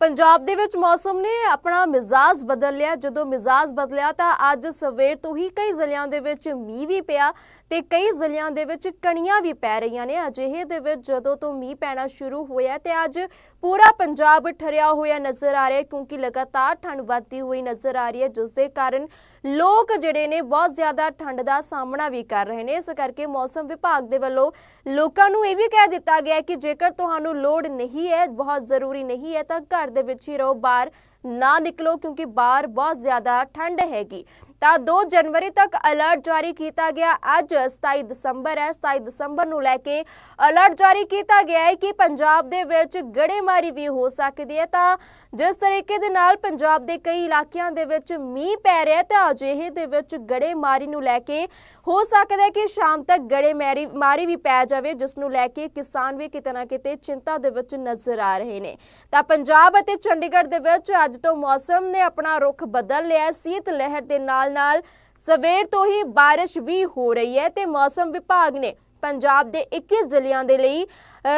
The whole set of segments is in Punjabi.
ਪੰਜਾਬ ਦੇ ਵਿੱਚ ਮੌਸਮ ਨੇ ਆਪਣਾ ਮਿਜ਼ਾਜ ਬਦਲ ਲਿਆ। ਜਦੋਂ ਮਿਜ਼ਾਜ ਬਦਲਿਆ ਤਾਂ ਅੱਜ ਸਵੇਰ ਤੋਂ ਹੀ ਕਈ ਜ਼ਿਲ੍ਹਿਆਂ ਦੇ ਵਿੱਚ ਮੀਂਹ ਵੀ ਪਿਆ ਤੇ ਕਈ ਜ਼ਿਲ੍ਹਿਆਂ ਦੇ ਵਿੱਚ ਕਣੀਆਂ ਵੀ ਪੈ ਰਹੀਆਂ ਨੇ। ਅਜਿਹੇ ਦੇ ਵਿੱਚ ਜਦੋਂ ਤੋਂ ਮੀਂਹ ਪੈਣਾ ਸ਼ੁਰੂ ਹੋਇਆ ਤੇ ਅੱਜ ਪੂਰਾ ਪੰਜਾਬ ਠਰਿਆ ਹੋਇਆ ਨਜ਼ਰ ਆ ਰਿਹਾ ਕਿਉਂਕਿ ਲਗਾਤਾਰ ਠੰਡ ਵੱਧਦੀ ਹੋਈ ਨਜ਼ਰ ਆ ਰਹੀ ਹੈ, ਜਿਸ ਦੇ ਕਾਰਨ ਲੋਕ ਜਿਹੜੇ ਨੇ ਬਹੁਤ ਜ਼ਿਆਦਾ ਠੰਡ ਦਾ ਸਾਹਮਣਾ ਵੀ ਕਰ ਰਹੇ ਨੇ। ਇਸ ਕਰਕੇ ਮੌਸਮ ਵਿਭਾਗ ਦੇ ਵੱਲੋਂ ਲੋਕਾਂ ਨੂੰ ਇਹ ਵੀ ਕਹਿ ਦਿੱਤਾ ਗਿਆ ਕਿ ਜੇਕਰ ਤੁਹਾਨੂੰ ਲੋੜ ਨਹੀਂ ਹੈ, ਬਹੁਤ ਜ਼ਰੂਰੀ ਨਹੀਂ ਹੈ, ਤਾਂ ਘਰ ਦੇ ਵਿੱਚ ਹੀ ਰਹੋ। ਬਾਹਰ ਨਾ ਨਿਕਲੋ ਕਿਉਂਕਿ ਬਾਹਰ ਬਹੁਤ ਜ਼ਿਆਦਾ ਠੰਡ ਹੈਗੀ। ਤਾਂ 2 ਜਨਵਰੀ ਤੱਕ ਅਲਰਟ ਜਾਰੀ ਕੀਤਾ ਗਿਆ। ਅੱਜ 27 ਦਸੰਬਰ ਹੈ। 27 ਦਸੰਬਰ ਨੂੰ ਲੈ ਕੇ ਅਲਰਟ ਜਾਰੀ ਕੀਤਾ ਗਿਆ ਹੈ ਕਿ ਪੰਜਾਬ ਦੇ ਵਿੱਚ ਗੜੇਮਾਰੀ ਵੀ ਹੋ ਸਕਦੀ ਹੈ। ਤਾਂ ਜਿਸ ਤਰੀਕੇ ਦੇ ਨਾਲ ਪੰਜਾਬ ਦੇ ਕਈ ਇਲਾਕਿਆਂ ਦੇ ਵਿੱਚ ਮੀਂਹ ਪੈ ਰਿਹਾ ਤਾਂ ਅਜਿਹੇ ਦੇ ਵਿੱਚ ਗੜੇਮਾਰੀ ਨੂੰ ਲੈ ਕੇ ਹੋ ਸਕਦਾ ਹੈ ਕਿ ਸ਼ਾਮ ਤੱਕ ਗੜੇਮਾਰੀ ਮਾਰੀ ਵੀ ਪੈ ਜਾਵੇ, ਜਿਸ ਨੂੰ ਲੈ ਕੇ ਕਿਸਾਨ ਵੀ ਕਿਤੇ ਨਾ ਕਿਤੇ ਚਿੰਤਾ ਦੇ ਵਿੱਚ ਨਜ਼ਰ ਆ ਰਹੇ ਨੇ। ਤਾਂ ਪੰਜਾਬ ਅਤੇ ਚੰਡੀਗੜ੍ਹ ਦੇ ਵਿੱਚ ਅੱਜ ਤੋਂ ਮੌਸਮ ਨੇ ਆਪਣਾ ਰੁਖ ਬਦਲ ਲਿਆ ਸੀਤ ਲਹਿਰ ਦੇ ਨਾਲ ਨਾਲ ਸਵੇਰ ਤੋਂ ਹੀ ਬਾਰਿਸ਼ ਵੀ ਹੋ ਰਹੀ ਹੈ ਤੇ ਮੌਸਮ ਵਿਭਾਗ ਨੇ ਪੰਜਾਬ ਦੇ 21 ਜ਼ਿਲ੍ਹਿਆਂ ਦੇ ਲਈ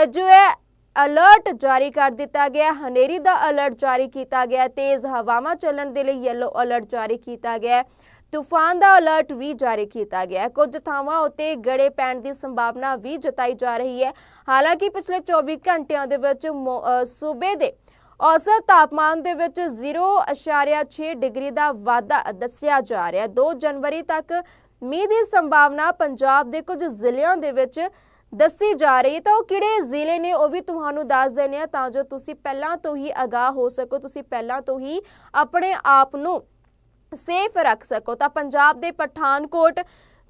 ਜੋ ਹੈ, ਅਲਰਟ ਜਾਰੀ ਕਰ ਦਿੱਤਾ ਗਿਆ ਹਨੇਰੀ ਦਾ ਅਲਰਟ ਜਾਰੀ ਕੀਤਾ ਗਿਆ ਤੇਜ਼ ਹਵਾਵਾਂ ਚੱਲਣ ਦੇ ਲਈ ਯੈਲੋ ਅਲਰਟ ਜਾਰੀ ਕੀਤਾ ਗਿਆ ਤੂਫਾਨ ਦਾ ਅਲਰਟ ਵੀ ਜਾਰੀ ਕੀਤਾ ਗਿਆ ਕੁਝ ਥਾਵਾਂ ਉੱਤੇ ਗੜੇ ਪੈਣ ਦੀ ਸੰਭਾਵਨਾ ਵੀ ਜਤਾਈ ਜਾ ਰਹੀ ਹੈ। ਹਾਲਾਂਕਿ ਪਿਛਲੇ 24 ਘੰਟਿਆਂ ਦੇ ਵਿੱਚ ਸੂਬੇ ਦੇ ਔਸਤ ਤਾਪਮਾਨ ਦੇ ਵਿੱਚ 0.6 ਡਿਗਰੀ ਦਾ ਵਾਧਾ ਦੱਸਿਆ ਜਾ ਰਿਹਾ ਹੈ। 2 ਜਨਵਰੀ ਤੱਕ ਮੀਂਹ ਦੀ ਸੰਭਾਵਨਾ ਪੰਜਾਬ ਦੇ ਕੁਝ ਜ਼ਿਲ੍ਹਿਆਂ ਦੇ ਵਿੱਚ ਦੱਸੀ ਜਾ ਰਹੀ ਤਾਂ ਉਹ ਕਿਹੜੇ ਜ਼ਿਲ੍ਹੇ ਨੇ ਉਹ ਵੀ ਤੁਹਾਨੂੰ ਦੱਸ ਦਿੰਦੇ ਆ ਤਾਂ ਜੋ ਤੁਸੀਂ ਪਹਿਲਾਂ ਤੋਂ ਹੀ ਅਗਾਹ ਹੋ ਸਕੋ, ਤੁਸੀਂ ਪਹਿਲਾਂ ਤੋਂ ਹੀ ਆਪਣੇ ਆਪ ਨੂੰ ਸੇਫ ਰੱਖ ਸਕੋ। ਤਾਂ ਪੰਜਾਬ ਦੇ ਪਠਾਨਕੋਟ,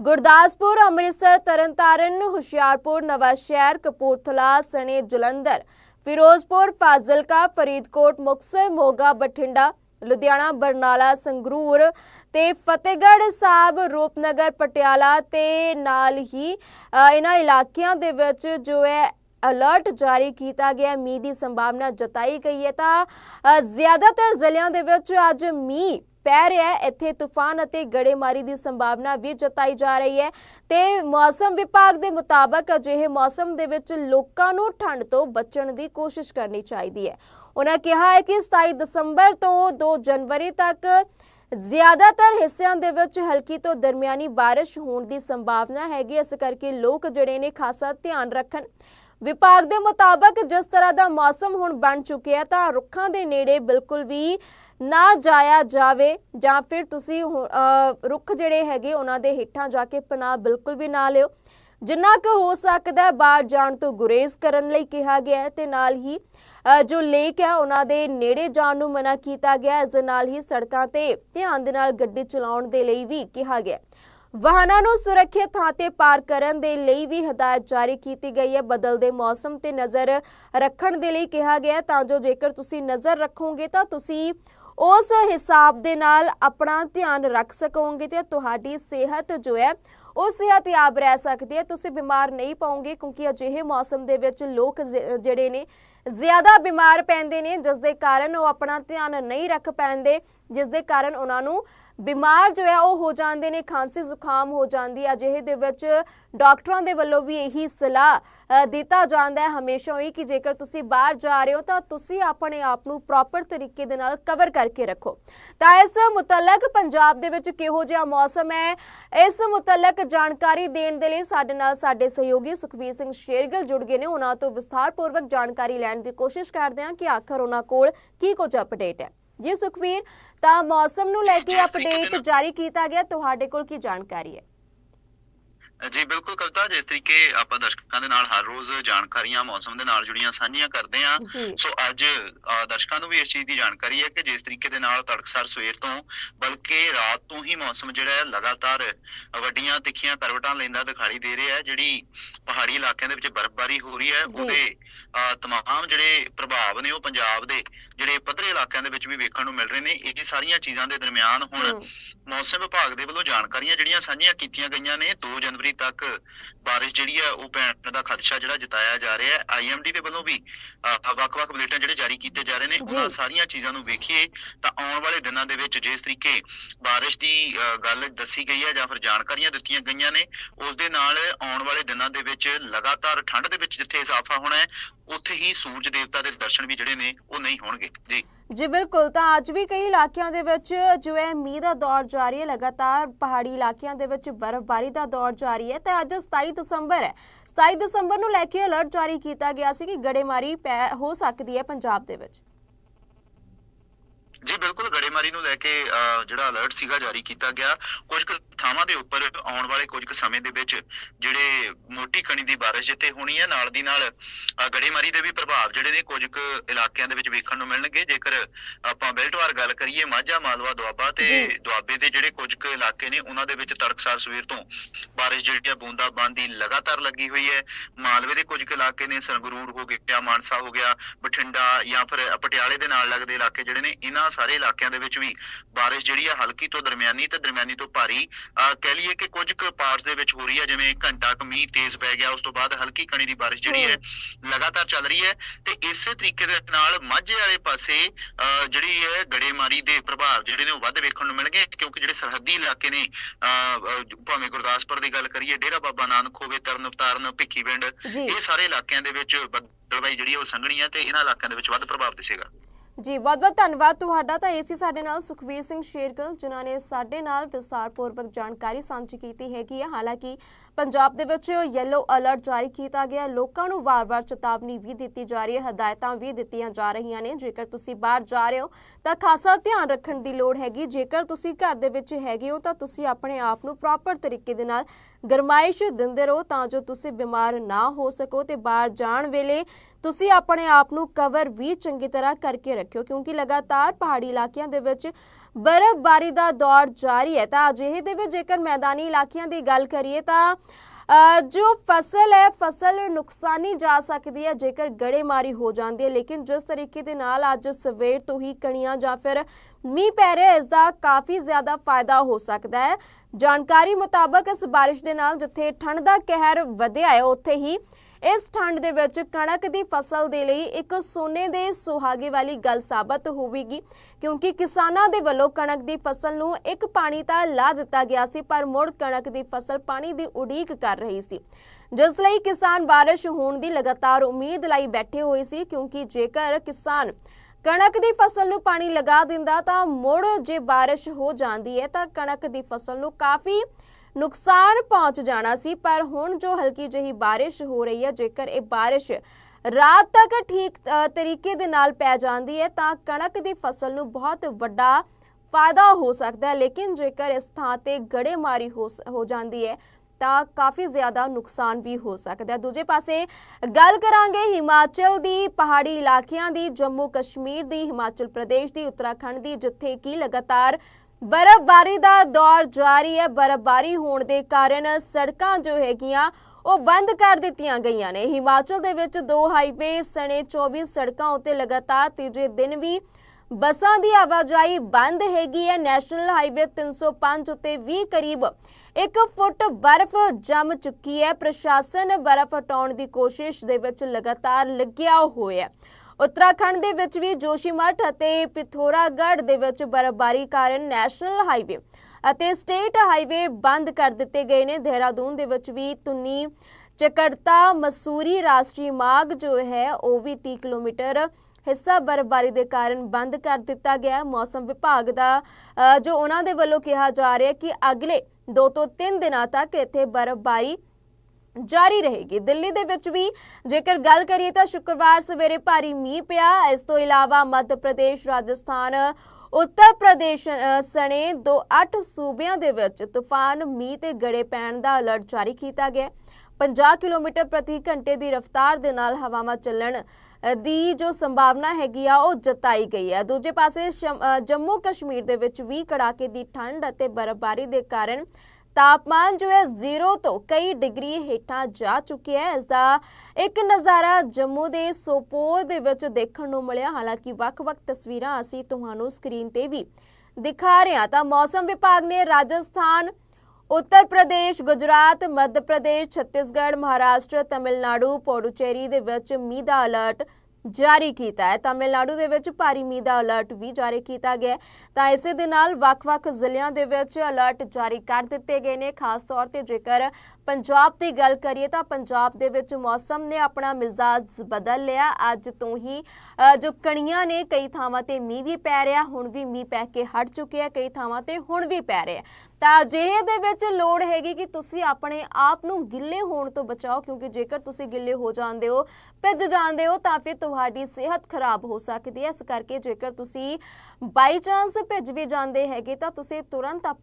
ਗੁਰਦਾਸਪੁਰ, ਅੰਮ੍ਰਿਤਸਰ, ਤਰਨਤਾਰਨ, ਹੁਸ਼ਿਆਰਪੁਰ, ਨਵਾਂਸ਼ਹਿਰ, ਕਪੂਰਥਲਾ, ਸਣੇ, ਜਲੰਧਰ ਫਿਰੋਜ਼ਪੁਰ, ਫਾਜ਼ਿਲਕਾ, ਫਰੀਦਕੋਟ, ਮੁਕਤਸਰ, ਮੋਗਾ, ਬਠਿੰਡਾ, ਲੁਧਿਆਣਾ, ਬਰਨਾਲਾ, ਸੰਗਰੂਰ ਤੇ ਫਤਿਹਗੜ੍ਹ ਸਾਹਿਬ, ਰੂਪਨਗਰ, ਪਟਿਆਲਾ ਤੇ ਨਾਲ ਹੀ ਇਹਨਾਂ ਇਲਾਕਿਆਂ ਦੇ ਵਿੱਚ ਜੋ ਹੈ ਅਲਰਟ ਜਾਰੀ ਕੀਤਾ ਗਿਆ ਮੀਂਹ ਦੀ ਸੰਭਾਵਨਾ ਜਤਾਈ ਗਈ ਹੈ ਤਾਂ ਜ਼ਿਆਦਾਤਰ ਜ਼ਿਲ੍ਹਿਆਂ ਦੇ ਵਿੱਚ ਅੱਜ ਮੀਂਹ ਪੈ ਰਿਹਾ ਹੈ। ਇੱਥੇ ਤੂਫਾਨ ਅਤੇ ਗੜੇਮਾਰੀ ਦੀ ਸੰਭਾਵਨਾ ਵੀ ਜਤਾਈ ਜਾ ਰਹੀ ਹੈ ਤੇ ਮੌਸਮ ਵਿਭਾਗ ਦੇ ਮੁਤਾਬਕ ਅਜਿਹੇ ਮੌਸਮ ਦੇ ਵਿੱਚ ਲੋਕਾਂ ਨੂੰ ਠੰਡ ਤੋਂ ਬਚਣ ਦੀ ਕੋਸ਼ਿਸ਼ ਕਰਨੀ ਚਾਹੀਦੀ ਹੈ। ਉਹਨਾਂ ਕਿਹਾ ਹੈ ਕਿ 27 ਦਸੰਬਰ ਤੋਂ 2 ਜਨਵਰੀ ਤੱਕ ਜ਼ਿਆਦਾਤਰ ਹਿੱਸਿਆਂ ਦੇ ਵਿੱਚ ਹਲਕੀ ਤੋਂ ਦਰਮਿਆਨੀ ਬਾਰਿਸ਼ ਹੋਣ ਦੀ ਸੰਭਾਵਨਾ ਹੈਗੀ ਇਸ ਕਰਕੇ ਲੋਕ ਜਿਹੜੇ ਨੇ ਖਾਸਾ ਧਿਆਨ ਰੱਖਣ। ਵਿਭਾਗ ਦੇ ਮੁਤਾਬਕ ਜਿਸ ਤਰ੍ਹਾਂ ਦਾ ਮੌਸਮ ਹੁਣ ਬਣ ਚੁੱਕਿਆ ਤਾਂ ਰੁੱਖਾਂ ਦੇ ਨੇੜੇ ਬਿਲਕੁਲ ਵੀ ਨਾ ਜਾਇਆ ਜਾਵੇ, ਜਾਂ ਫਿਰ ਤੁਸੀਂ ਰੁੱਖ ਜਿਹੜੇ ਹੈਗੇ ਉਹਨਾਂ ਦੇ ਹੇਠਾਂ ਜਾ ਕੇ ਪਨਾਹ ਬਿਲਕੁਲ ਵੀ ਨਾ ਲਿਓ ਜਿੰਨਾ ਕੁ ਹੋ ਸਕਦਾ ਬਾਹਰ ਜਾਣ ਤੋਂ ਗੁਰੇਜ਼ ਕਰਨ ਲਈ ਕਿਹਾ ਗਿਆ ਤੇ ਨਾਲ ਹੀ ਜੋ ਲੇਕ ਹੈ, ਉਹਨਾਂ ਦੇ ਨੇੜੇ ਜਾਣ ਨੂੰ ਮਨਾ ਕੀਤਾ ਗਿਆ ਹੈ। ਇਸ ਦੇ ਨਾਲ ਹੀ ਸੜਕਾਂ ਤੇ ਧਿਆਨ ਦੇ ਨਾਲ ਗੱਡੀ ਚਲਾਉਣ ਦੇ ਲਈ ਵੀ ਕਿਹਾ ਗਿਆ ਵਾਹਨਾਂ ਨੂੰ ਸੁਰੱਖਿਅਤ ਥਾਂ ਤੇ ਪਾਰਕ ਕਰਨ ਦੇ ਲਈ ਵੀ ਹਦਾਇਤ ਜਾਰੀ ਕੀਤੀ ਗਈ ਹੈ। ਬਦਲਦੇ ਮੌਸਮ ਤੇ ਨਜ਼ਰ ਰੱਖਣ ਦੇ ਲਈ ਕਿਹਾ ਗਿਆ ਤਾਂ ਜੋ ਜੇਕਰ ਤੁਸੀਂ ਨਜ਼ਰ ਰੱਖੋਗੇ ਤਾਂ ਤੁਸੀਂ ਉਸ ਹਿਸਾਬ ਦੇ ਨਾਲ ਆਪਣਾ ਧਿਆਨ ਰੱਖ ਸਕੋਗੇ ਤੇ ਤੁਹਾਡੀ ਸਿਹਤ ਜੋ ਹੈ, ਉਹ ਸਿਹਤਯਾਬ ਰਹਿ ਸਕਦੀ ਹੈ। ਤੁਸੀਂ ਬਿਮਾਰ ਨਹੀਂ ਪਾਓਗੇ ਕਿਉਂਕਿ ਅਜਿਹੇ ਮੌਸਮ ਦੇ ਵਿੱਚ ਲੋਕ ਜਿਹੜੇ ਨੇ ਜ਼ਿਆਦਾ ਬਿਮਾਰ ਪੈਂਦੇ ਨੇ, ਜਿਸ ਦੇ ਕਾਰਨ ਉਹ ਆਪਣਾ ਧਿਆਨ ਨਹੀਂ ਰੱਖ ਪੈਂਦੇ। ਜਿਸ ਦੇ ਕਾਰਨ ਉਹਨਾਂ ਨੂੰ ਬਿਮਾਰ ਜੋ ਹੈ ਉਹ ਹੋ ਜਾਂਦੇ ਨੇ, ਖਾਂਸੀ ਜ਼ੁਕਾਮ ਹੋ ਜਾਂਦੀ ਹੈ। ਅਜਿਹੇ ਦੇ ਵਿੱਚ ਡਾਕਟਰਾਂ ਦੇ ਵੱਲੋਂ ਵੀ ਇਹੀ ਸਲਾਹ ਦਿੱਤਾ ਜਾਂਦਾ ਹੈ। ਹਮੇਸ਼ਾ ਹੀ ਕਿ ਜੇਕਰ ਤੁਸੀਂ ਬਾਹਰ ਜਾ ਰਹੇ ਹੋ ਤਾਂ ਤੁਸੀਂ ਆਪਣੇ ਆਪ ਨੂੰ ਪ੍ਰੋਪਰ ਤਰੀਕੇ ਦੇ ਨਾਲ ਕਵਰ ਕਰਕੇ ਰੱਖੋ। ਤਾਂ ਇਸ ਮੁਤਲਕ ਪੰਜਾਬ ਦੇ ਵਿੱਚ ਕਿਹੋ ਜਿਹਾ ਮੌਸਮ ਹੈ? ਇਸ ਮੁਤਲਕ ਜਾਣਕਾਰੀ ਦੇਣ ਦੇ ਲਈ ਸਾਡੇ ਨਾਲ ਸਾਡੇ ਸਹਿਯੋਗੀ ਸੁਖਵੀਰ ਸਿੰਘ ਸ਼ੇਰਗਲ ਜੁੜ ਗਏ ਨੇ। ਉਹਨਾਂ ਤੋਂ ਵਿਸਥਾਰਪੂਰਵਕ ਜਾਣਕਾਰੀ ਲੈਣ ਦੀ ਕੋਸ਼ਿਸ਼ ਕਰਦੇ ਹਾਂ ਕਿ ਆਖਰ ਉਹਨਾਂ ਕੋਲ ਕੀ ਕੁਝ ਅਪਡੇਟ ਹੈ। ਜੀ ਸੁਖਵੀਰ ਤਾਂ ਮੌਸਮ ਨੂੰ ਲੈ ਕੇ ਅਪਡੇਟ ਜਾਰੀ ਕੀਤਾ ਗਿਆ। ਤੁਹਾਡੇ ਕੋਲ ਕੀ ਜਾਣਕਾਰੀ ਹੈ? ਜੀ ਬਿਲਕੁਲ ਕਵਿਤਾ ਜਿਸ ਤਰੀਕੇ ਆਪਾਂ ਦਰਸ਼ਕਾਂ ਦੇ ਨਾਲ ਹਰ ਰੋਜ਼ ਜਾਣਕਾਰੀਆਂ ਮੌਸਮ ਦੇ ਨਾਲ ਜੁੜੀਆਂ ਸਾਂਝੀਆਂ ਕਰਦੇ ਆਂ ਸੋ ਅੱਜ ਦਰਸ਼ਕਾਂ ਨੂੰ ਵੀ ਇਸ ਚੀਜ਼ ਦੀ ਜਾਣਕਾਰੀ ਹੈ ਕਿ ਜਿਸ ਤਰੀਕੇ ਦੇ ਨਾਲ ਤੜਕਸਾਰ ਸਵੇਰ ਤੋਂ ਬਲਕਿ ਰਾਤ ਤੋਂ ਹੀ ਮੌਸਮ ਜਿਹੜਾ ਹੈ ਲਗਾਤਾਰ ਵੱਡੀਆਂ ਤਿੱਖੀਆਂ ਕਰਵਟਾਂ ਲੈਂਦਾ ਦਿਖਾਈ ਦੇ ਰਿਹਾ ਹੈ ਜਿਹੜੀ ਪਹਾੜੀ ਇਲਾਕਿਆਂ ਦੇ ਵਿੱਚ ਬਰਫ਼ਬਾਰੀ ਹੋ ਰਹੀ ਹੈ। ਉਹਦੇ ਤਮਾਮ ਜਿਹੜੇ ਪ੍ਰਭਾਵ ਨੇ ਉਹ ਪੰਜਾਬ ਦੇ ਜਿਹੜੇ ਪੱਧਰੇ ਇਲਾਕਿਆਂ ਦੇ ਵਿੱਚ ਵੀ ਵੇਖਣ ਨੂੰ ਮਿਲ ਰਹੇ ਨੇ। ਇਹ ਸਾਰੀਆਂ ਚੀਜ਼ਾਂ ਦੇ ਦਰਮਿਆਨ ਹੁਣ ਮੌਸਮ ਵਿਭਾਗ ਦੇ ਵੱਲੋਂ ਜਾਣਕਾਰੀਆਂ ਜਿਹੜੀਆਂ ਸਾਂਝੀਆਂ ਕੀਤੀਆਂ ਗਈਆਂ ਨੇ 2 ਜਨਵਰੀ ਤੱਕ ਬਾਰਿਸ਼ ਜਿਹੜੀ ਹੈ ਉਹ ਪੈਣ ਦਾ ਖਦਸ਼ਾ ਜਿਹੜਾ ਜਤਾਇਆ ਜਾ ਰਿਹਾ ਹੈ। ਆਈਐਮਡੀ ਦੇ ਵੱਲੋਂ ਵੀ ਵੱਖ-ਵੱਖ ਬੁਲੇਟਿਨ ਜਿਹੜੇ ਜਾਰੀ ਕੀਤੇ ਜਾ ਰਹੇ ਨੇ ਉਹਨਾਂ। ਸਾਰੀਆਂ ਚੀਜ਼ਾਂ ਨੂੰ ਵੇਖੀਏ ਤਾਂ ਆਉਣ ਵਾਲੇ ਦਿਨਾਂ ਦੇ ਵਿੱਚ ਜਿਸ ਤਰੀਕੇ ਬਾਰਿਸ਼ ਦੀ ਗੱਲ ਦੱਸੀ ਗਈ ਹੈ ਜਾਂ ਫਿਰ ਜਾਣਕਾਰੀਆਂ ਦਿੱਤੀਆਂ ਗਈਆਂ ਨੇ ਉਸ ਦੇ ਨਾਲ ਆਉਣ ਵਾਲੇ ਦਿਨਾਂ ਦੇ ਵਿੱਚ ਲਗਾਤਾਰ ਠੰਡ ਦੇ ਵਿੱਚ ਜਿੱਥੇ ਇਜ਼ਾਫਾ ਹੋਣਾ ਹੈ ਉੱਥੇ ਹੀ ਸੂਰਜ ਦੇਵਤਾ ਦੇ ਦਰਸ਼ਨ ਵੀ ਜਿਹੜੇ ਨੇ ਉਹ ਨਹੀਂ ਹੋਣਗੇ। ਜੀ। ਜੀ, ਬਿਲਕੁਲ। ਤਾਂ ਅੱਜ ਵੀ ਕਈ ਇਲਾਕਿਆਂ ਦੇ ਵਿੱਚ ਜੋ ਹੈ ਮੀਂਹ ਦਾ ਦੌਰ ਜਾਰੀ ਹੈ, ਲਗਾਤਾਰ ਪਹਾੜੀ ਇਲਾਕਿਆਂ ਦੇ ਵਿੱਚ ਬਰਫ਼ਬਾਰੀ ਦਾ ਦੌਰ ਜਾਰੀ ਹੈ। ਤੇ ਅੱਜ 27 ਦਸੰਬਰ ਹੈ। 27 ਦਸੰਬਰ ਨੂੰ ਲੈ ਕੇ ਅਲਰਟ ਜਾਰੀ ਕੀਤਾ ਗਿਆ ਸੀ ਕਿ ਗੜੇਮਾਰੀ ਪੈ- ਹੋ ਸਕਦੀ ਹੈ ਪੰਜਾਬ ਦੇ ਵਿੱਚ। ਜੀ, ਬਿਲਕੁਲ। ਗੜੇਮਾਰੀ ਨੂੰ ਲੈ ਕੇ ਜਿਹੜਾ ਅਲਰਟ ਸੀਗਾ, ਜਾਰੀ ਕੀਤਾ ਗਿਆ। ਕੁਝ ਥਾਵਾਂ ਦੇ ਉੱਪਰ ਆਉਣ ਵਾਲੇ ਕੁਝ ਕੁ ਸਮੇਂ ਦੇ ਵਿੱਚ ਜਿਹੜੇ ਮੋਟੀ ਕਣੀ ਦੀ ਬਾਰਿਸ਼ ਜਿੱਥੇ ਹੋਣੀ ਹੈ ਨਾਲ ਦੀ ਨਾਲ ਗੜੇਮਾਰੀ ਦੇ ਵੀ ਪ੍ਰਭਾਵ ਜਿਹੜੇ ਨੇ ਕੁਝ ਕੁ ਇਲਾਕਿਆਂ ਦੇ ਵਿੱਚ ਵੇਖਣ ਨੂੰ ਮਿਲਣਗੇ ਜੇਕਰ ਆਪਾਂ ਬੈਲਟਵਾਰ ਗੱਲ ਕਰੀਏ ਮਾਝਾ ਮਾਲਵਾ ਦੁਆਬਾ ਤੇ। ਦੁਆਬੇ ਦੇ ਜਿਹੜੇ ਕੁਝ ਕੁ ਇਲਾਕੇ ਨੇ ਉਹਨਾਂ ਦੇ ਵਿੱਚ ਤੜਕਸਾਰ ਸਵੇਰ ਤੋਂ ਬਾਰਿਸ਼ ਜਿਹੜੀ ਆ ਬੂੰਦਾ ਬਾਂਦੀ ਲਗਾਤਾਰ ਲੱਗੀ ਹੋਈ ਹੈ ਮਾਲਵੇ ਦੇ ਕੁਝ ਕੁ ਇਲਾਕੇ ਨੇ ਸੰਗਰੂਰ ਹੋ ਗਿਆ ਮਾਨਸਾ ਹੋ ਗਿਆ ਬਠਿੰਡਾ ਜਾਂ ਫਿਰ ਪਟਿਆਲੇ ਦੇ ਨਾਲ ਲੱਗਦੇ ਇਲਾਕੇ ਜਿਹੜੇ ਨੇ ਇਹਨਾਂ ਸਾਰੇ ਇਲਾਕਿਆਂ ਦੇ ਵਿੱਚ ਵੀ ਬਾਰਿਸ਼ ਜਿਹੜੀ ਆ ਹਲਕੀ ਤੋਂ ਦਰਮਿਆਨੀ ਤੇ ਦਰਮਿਆਨੀ ਤੋਂ ਭਾਰੀ ਕਹਿ ਲਈਏ ਕਿ ਕੁਝ ਕੁ ਪਾਰਟਸ ਦੇ ਵਿੱਚ ਹੋ ਰਹੀ ਹੈ ਜਿਵੇਂ ਘੰਟਾ ਕੁ ਮੀਂਹ ਤੇਜ਼ ਪੈ ਗਿਆ ਉਸ ਤੋਂ ਬਾਅਦ ਹਲਕੀ ਕਣੀ ਦੀ ਬਾਰਿਸ਼ ਜਿਹੜੀ ਹੈ ਲਗਾਤਾਰ ਚੱਲ ਰਹੀ ਹੈ ਤੇ ਇਸੇ ਤਰੀਕੇ ਦੇ ਨਾਲ ਮਾਝੇ ਵਾਲੇ ਪਾਸੇ ਜਿਹੜੀ ਹੈ ਗੜੇਮਾਰੀ ਦੇ ਪ੍ਰਭਾਵ ਜਿਹੜੇ ਨੇ ਉਹ ਵੱਧ ਵੇਖਣ ਨੂੰ ਮਿਲਣਗੇ ਕਿਉਂਕਿ ਜਿਹੜੇ ਸਰਹੱਦੀ ਇਲਾਕੇ ਨੇ ਭਾਵੇਂ ਗੁਰਦਾਸਪੁਰ ਦੀ ਗੱਲ ਕਰੀਏ ਡੇਰਾ ਬਾਬਾ ਨਾਨਕ ਹੋਵੇ ਤਰਨਤਾਰਨ ਭਿੱਖੀਵਿੰਡ ਜੀ। ਇਹ ਸਾਰੇ ਇਲਾਕਿਆਂ ਦੇ ਵਿੱਚ ਬੱਦਲਬਾਈ ਜਿਹੜੀ ਉਹ ਸੰਘਣੀ ਹੈ ਤੇ ਇਹਨਾਂ ਇਲਾਕਿਆਂ ਦੇ ਵਿੱਚ ਵੱਧ ਪ੍ਰਭਾਵ ਦਿਸੇਗਾ। ਜੀ ਬਹੁਤ ਬਹੁਤ ਧੰਨਵਾਦ ਤੁਹਾਡਾ। ਤਾਂ ਏਸੀ ਸਾਡੇ ਨਾਲ ਸੁਖਵੀਰ ਸਿੰਘ ਸ਼ੇਰਗਲ, ਜਿਨ੍ਹਾਂ ਨੇ ਸਾਡੇ ਨਾਲ ਵਿਸਤਾਰਪੂਰਵਕ ਜਾਣਕਾਰੀ ਸਾਂਝੀ ਕੀਤੀ ਹੈਗੀ ਹੈ। ਹਾਲਾਂਕਿ ਪੰਜਾਬ ਦੇ ਵਿੱਚ ਯੈਲੋ ਅਲਰਟ ਜਾਰੀ ਕੀਤਾ ਗਿਆ ਲੋਕਾਂ ਨੂੰ ਵਾਰ-ਵਾਰ ਚੇਤਾਵਨੀ ਵੀ ਦਿੱਤੀ ਜਾ ਰਹੀ ਹੈ, ਹਦਾਇਤਾਂ ਵੀ ਦਿੱਤੀਆਂ ਜਾ ਰਹੀਆਂ ਨੇ। ਜੇਕਰ ਤੁਸੀਂ ਬਾਹਰ ਜਾ ਰਹੇ ਹੋ, ਤਾਂ ਖਾਸਾ ਧਿਆਨ ਰੱਖਣ ਦੀ ਲੋੜ ਹੈਗੀ। ਜੇਕਰ ਤੁਸੀਂ ਘਰ ਦੇ ਵਿੱਚ ਹੈਗੇ ਹੋ, ਤਾਂ ਤੁਸੀਂ ਆਪਣੇ ਆਪ ਨੂੰ ਪ੍ਰੋਪਰ ਤਰੀਕੇ ਦੇ ਨਾਲ ਗਰਮਾਇਸ਼ ਦਿੰਦੇ ਰਹੋ ਤਾਂ ਜੋ ਤੁਸੀਂ ਬਿਮਾਰ ਨਾ ਹੋ ਸਕੋ ਤੇ ਬਾਹਰ ਜਾਣ ਵੇਲੇ ਤੁਸੀਂ ਆਪਣੇ ਆਪ ਨੂੰ ਕਵਰ ਵੀ ਚੰਗੀ ਤਰ੍ਹਾਂ ਕਰਕੇ ਰੱਖਿਓ, ਕਿਉਂਕਿ ਲਗਾਤਾਰ ਪਹਾੜੀ ਇਲਾਕਿਆਂ ਦੇ ਵਿੱਚ ਬਰਫ਼ਬਾਰੀ ਦਾ ਦੌਰ ਜਾਰੀ ਹੈ। ਤਾਂ ਅਜਿਹੇ ਦੇ ਵਿੱਚ ਜੇਕਰ ਮੈਦਾਨੀ ਇਲਾਕਿਆਂ ਦੀ ਗੱਲ ਕਰੀਏ ਤਾਂ ਜੋ ਫਸਲ ਹੈ ਫਸਲ ਨੁਕਸਾਨੀ ਜਾ ਸਕਦੀ ਹੈ ਜੇਕਰ ਗੜੇਮਾਰੀ ਹੋ ਜਾਂਦੀ ਹੈ ਲੇਕਿਨ ਜਿਸ ਤਰੀਕੇ ਦੇ ਨਾਲ ਅੱਜ ਸਵੇਰ ਤੋਂ ਹੀ ਕਣੀਆਂ ਜਾਂ ਫਿਰ ਮੀਂਹ ਪੈ ਰਿਹਾ ਹੈ, ਇਸ ਦਾ ਕਾਫੀ ਜ਼ਿਆਦਾ ਫਾਇਦਾ ਹੋ ਸਕਦਾ ਹੈ। ਜਾਣਕਾਰੀ ਮੁਤਾਬਕ ਇਸ ਬਾਰਿਸ਼ ਦੇ ਨਾਲ ਜਿੱਥੇ ਠੰਡ ਦਾ ਕਹਿਰ ਵਧਿਆ ਹੈ ਉੱਥੇ ਹੀ ਇਸ ਠੰਡ ਦੇ ਵਿੱਚ ਕਣਕ ਦੀ ਫਸਲ ਦੇ ਲਈ ਇੱਕ ਸੋਨੇ ਦੇ ਸੁਹਾਗੇ ਵਾਲੀ ਗੱਲ ਸਾਬਤ ਹੋਵੇਗੀ, ਕਿਉਂਕਿ ਕਿਸਾਨਾਂ ਦੇ ਵੱਲੋਂ ਕਣਕ ਦੀ ਫਸਲ ਨੂੰ ਇੱਕ ਪਾਣੀ ਤਾਂ ਲਾ ਦਿੱਤਾ ਗਿਆ ਸੀ, ਪਰ ਮੁੜ ਕਣਕ ਦੀ ਫਸਲ ਪਾਣੀ ਦੀ ਉਡੀਕ ਕਰ ਰਹੀ ਸੀ। ਜਿਸ ਲਈ ਕਿਸਾਨ ਬਾਰਿਸ਼ ਹੋਣ ਦੀ ਲਗਾਤਾਰ ਉਮੀਦ ਲਈ ਬੈਠੇ ਹੋਏ ਸੀ, ਕਿਉਂਕਿ ਜੇਕਰ ਕਿਸਾਨ ਕਣਕ ਦੀ ਫਸਲ ਨੂੰ ਪਾਣੀ ਲਗਾ ਦਿੰਦਾ ਤਾਂ ਮੁੜ ਜੇ ਬਾਰਿਸ਼ ਹੋ ਜਾਂਦੀ ਹੈ ਤਾਂ ਕਣਕ ਦੀ ਫਸਲ ਨੂੰ ਕਾਫੀ ਨੁਕਸਾਨ ਪਹੁੰਚ ਜਾਣਾ ਸੀ, ਪਰ ਹੁਣ ਜੋ ਹਲਕੀ ਜਿਹੀ ਬਾਰਿਸ਼ ਹੋ ਰਹੀ ਹੈ, ਜੇਕਰ ਇਹ ਬਾਰਿਸ਼ ਰਾਤ ਤੱਕ ਠੀਕ ਤਰੀਕੇ ਦੇ ਨਾਲ ਪੈ ਜਾਂਦੀ ਹੈ, ਤਾਂ ਕਣਕ ਦੀ ਫਸਲ ਨੂੰ ਬਹੁਤ ਵੱਡਾ ਫਾਇਦਾ ਹੋ ਸਕਦਾ ਹੈ, ਲੇਕਿਨ ਜੇਕਰ ਇਸ ਥਾਂ ਤੇ ਗੜੇਮਾਰੀ ਹੋ ਹੋ ਜਾਂਦੀ ਹੈ, ਤਾਂ ਕਾਫੀ ਜ਼ਿਆਦਾ ਨੁਕਸਾਨ ਵੀ ਹੋ ਸਕਦਾ ਹੈ। ਦੂਜੇ ਪਾਸੇ ਗੱਲ ਕਰਾਂਗੇ ਹਿਮਾਚਲ ਦੀ ਪਹਾੜੀ ਇਲਾਕਿਆਂ ਦੀ ਜੰਮੂ ਕਸ਼ਮੀਰ ਦੀ, ਹਿਮਾਚਲ ਪ੍ਰਦੇਸ਼ ਦੀ, ਉੱਤਰਾਖੰਡ ਦੀ, ਜਿੱਥੇ ਕਿ ਲਗਾਤਾਰ ਬਰਫ਼ਬਾਰੀ ਦਾ ਦੌਰ ਜਾਰੀ ਹੈ। ਬਰਫ਼ਬਾਰੀ ਹੋਣ ਦੇ ਕਾਰਨ ਸੜਕਾਂ ਜੋ ਹੈਗੀਆਂ, ਉਹ ਬੰਦ ਕਰ ਦਿੱਤੀਆਂ ਗਈਆਂ ਨੇ। ਹਿਮਾਚਲ ਦੇ ਵਿੱਚ ਦੋ ਹਾਈਵੇ, ਸਣੇ 24 ਸੜਕਾਂ ਉੱਤੇ ਲਗਾਤਾਰ ਤੀਜੇ ਦਿਨ ਵੀ ਬੱਸਾਂ ਦੀ ਆਵਾਜਾਈ ਬੰਦ ਹੈਗੀ ਹੈ। ਨੈਸ਼ਨਲ ਹਾਈਵੇ 305 ਉੱਤੇ ਵੀ ਕਰੀਬ 1 ਫੁੱਟ ਬਰਫ਼ ਜੰਮ ਚੁੱਕੀ ਹੈ। ਪ੍ਰਸ਼ਾਸਨ ਬਰਫ਼ ਹਟਾਉਣ ਦੀ ਕੋਸ਼ਿਸ਼ ਦੇ ਵਿੱਚ ਲਗਾਤਾਰ ਲੱਗਿਆ ਹੋਇਆ ਹੈ। ਉੱਤਰਾਖੰਡ ਦੇ ਵਿੱਚ ਵੀ ਜੋਸ਼ੀਮਠ ਅਤੇ ਪਿਥੋਰਾਗੜ੍ਹ ਦੇ ਵਿੱਚ ਬਰਫ਼ਬਾਰੀ ਕਾਰਨ ਨੈਸ਼ਨਲ ਹਾਈਵੇ ਅਤੇ ਸਟੇਟ ਹਾਈਵੇ ਬੰਦ ਕਰ ਦਿੱਤੇ ਗਏ ਨੇ। ਦੇਹਰਾਦੂਨ ਦੇ ਵਿੱਚ ਵੀ ਤੁੰਨੀ ਚਕੜਤਾ ਮਸੂਰੀ ਰਾਸ਼ਟਰੀ ਮਾਰਗ ਜੋ ਹੈ, ਉਹ ਵੀ 30 ਕਿਲੋਮੀਟਰ ਹਿੱਸਾ ਬਰਫ਼ਬਾਰੀ ਦੇ ਕਾਰਨ ਬੰਦ ਕਰ ਦਿੱਤਾ ਗਿਆ। ਮੌਸਮ ਵਿਭਾਗ ਦਾ ਜੋ ਉਹਨਾਂ ਦੇ ਵੱਲੋਂ ਕਿਹਾ ਜਾ ਰਿਹਾ ਕਿ ਅਗਲੇ 2 ਤੋਂ 3 ਦਿਨਾਂ ਤੱਕ ਇੱਥੇ ਬਰਫ਼ਬਾਰੀ ਜਾਰੀ ਰਹੇਗੀ। ਦਿੱਲੀ ਦੇ ਵਿੱਚ ਵੀ ਜੇਕਰ ਗੱਲ ਕਰੀਏ ਤਾਂ ਸ਼ੁੱਕਰਵਾਰ ਸਵੇਰੇ ਭਾਰੀ ਮੀਂਹ ਪਿਆ। ਇਸ ਤੋਂ ਇਲਾਵਾ ਮੱਧ ਪ੍ਰਦੇਸ਼, ਰਾਜਸਥਾਨ, ਉੱਤਰ ਪ੍ਰਦੇਸ਼ ਸਣੇ ਦੋ 8 ਸੂਬਿਆਂ ਦੇ ਵਿੱਚ ਤੂਫਾਨ, ਮੀਂਹ ਤੇ ਗੜੇ ਪੈਣ ਦਾ ਅਲਰਟ ਜਾਰੀ ਕੀਤਾ ਗਿਆ। ਹੈ। 50 ਕਿਲੋਮੀਟਰ ਪ੍ਰਤੀ ਘੰਟੇ ਦੀ ਰਫ਼ਤਾਰ ਦੇ ਨਾਲ ਹਵਾਵਾਂ ਚੱਲਣ ਦੀ ਜੋ ਸੰਭਾਵਨਾ ਹੈਗੀ ਆ, ਉਹ ਜਤਾਈ ਗਈ ਹੈ। ਦੂਜੇ ਪਾਸੇ ਜੰਮੂ ਕਸ਼ਮੀਰ ਦੇ ਵਿੱਚ ਵੀ ਕੜਾਕੇ ਦੀ ਠੰਡ ਅਤੇ ਬਰਫ਼ਬਾਰੀ ਦੇ ਕਾਰਨ ਤਾਪਮਾਨ ਜੋ ਹੈ ਜ਼ੀਰੋ ਤੋਂ ਕਈ ਡਿਗਰੀ ਹੇਠਾਂ ਜਾ ਚੁੱਕਿਆ ਹੈ। ਇਸ ਦਾ ਇੱਕ ਨਜ਼ਾਰਾ ਜੰਮੂ ਦੇ ਸੋਪੋਰ ਦੇ ਵਿੱਚ ਦੇਖਣ ਨੂੰ ਮਿਲਿਆ। ਹਾਲਾਂਕਿ ਵੱਖ-ਵੱਖ ਤਸਵੀਰਾਂ ਅਸੀਂ ਤੁਹਾਨੂੰ ਸਕਰੀਨ ਤੇ ਵੀ ਦਿਖਾ ਰਹੇ ਹਾਂ। ਤਾਂ ਮੌਸਮ ਵਿਭਾਗ ਨੇ ਰਾਜਸਥਾਨ, ਉੱਤਰ ਪ੍ਰਦੇਸ਼, ਗੁਜਰਾਤ, ਮੱਧ ਪ੍ਰਦੇਸ਼, ਛੱਤੀਸਗੜ੍ਹ, ਮਹਾਰਾਸ਼ਟਰ, ਤਮਿਲਨਾਡੂ, ਪੋਡੂਚੇਰੀ ਦੇ ਵਿੱਚ ਮੀਂਹ ਦਾ ਅਲਰਟ ਜਾਰੀ ਕੀਤਾ ਹੈ। ਤਾਮਿਲਨਾਡੂ ਦੇ ਵਿੱਚ ਭਾਰੀ ਮੀਂਹ ਦਾ ਅਲਰਟ ਵੀ ਜਾਰੀ ਕੀਤਾ ਗਿਆ ਤਾਂ ਇਸੇ ਦੇ ਨਾਲ ਵੱਖ-ਵੱਖ ਜ਼ਿਲ੍ਹਿਆਂ ਦੇ ਵਿੱਚ ਅਲਰਟ ਜਾਰੀ ਕਰ ਦਿੱਤੇ ਗਏ ਨੇ। ਖਾਸ ਤੌਰ ਤੇ ਜੇਕਰ ਪੰਜਾਬ ਦੀ ਗੱਲ ਕਰੀਏ ਤਾਂ ਪੰਜਾਬ ਦੇ ਵਿੱਚ ਮੌਸਮ ਨੇ ਆਪਣਾ ਮਿਜ਼ਾਜ ਬਦਲ ਲਿਆ। ਅੱਜ ਤੋਂ ਹੀ ਜੋ ਕਣੀਆਂ ਨੇ, ਕਈ ਥਾਵਾਂ ਤੇ ਮੀਂਹ ਵੀ ਪੈ ਰਿਹਾ, ਹੁਣ ਵੀ ਮੀਂਹ ਪੈ ਕੇ ਹਟ ਚੁੱਕਿਆ ਕਈ ਥਾਵਾਂ ਤੇ ਹੁਣ ਵੀ ਪੈ ਰਿਹਾ ਤਾਂ ਅਜਿਹੇ ਦੇ ਵਿੱਚ ਲੋੜ ਹੈਗੀ ਕਿ ਤੁਸੀਂ ਆਪਣੇ ਆਪ ਨੂੰ ਗਿੱਲੇ ਹੋਣ ਤੋਂ ਬਚਾਓ, ਕਿਉਂਕਿ ਜੇਕਰ ਤੁਸੀਂ ਗਿੱਲੇ ਹੋ ਜਾਂਦੇ ਹੋ, ਭਿੱਜ ਜਾਂਦੇ ਹੋ, ਤਾਂ ਫਿਰ ਤੁਹਾਡੀ ਸਿਹਤ ਖਰਾਬ ਹੋ ਸਕਦੀ ਹੈ। ਇਸ ਕਰਕੇ ਜੇਕਰ ਤੁਸੀਂ ਬਾਈ ਚਾਂਸ ਭਿੱਜ ਵੀ ਜਾਂਦੇ ਹੈਗੇ, ਤਾਂ ਤੁਸੀਂ ਤੁਰੰਤ